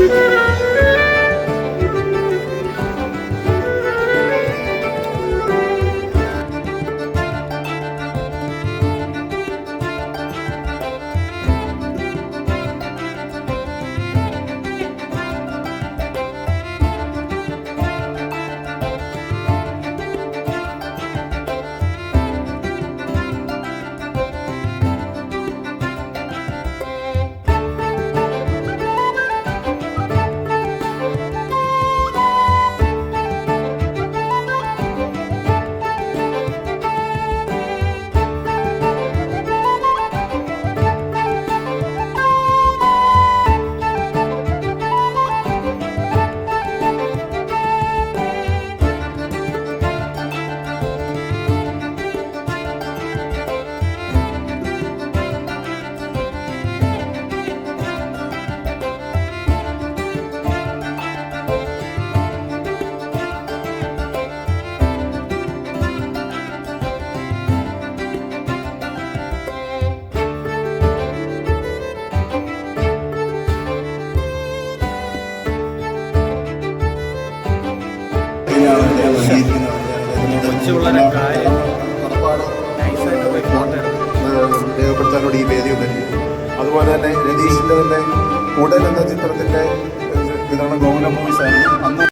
കൊച്ചുപിള്ളേരെ കാര്യം എടുക്കും രേഖപ്പെടുത്താനോട് ഈ വേദി ഉണ്ടായിരിക്കും അതുപോലെ തന്നെ രതീഷിന്റെ തന്നെ ഉടൻ എന്ന ചിത്രത്തിന്റെ വിതരണം ഗോകുലം മൂവീസ് ആയിരുന്നു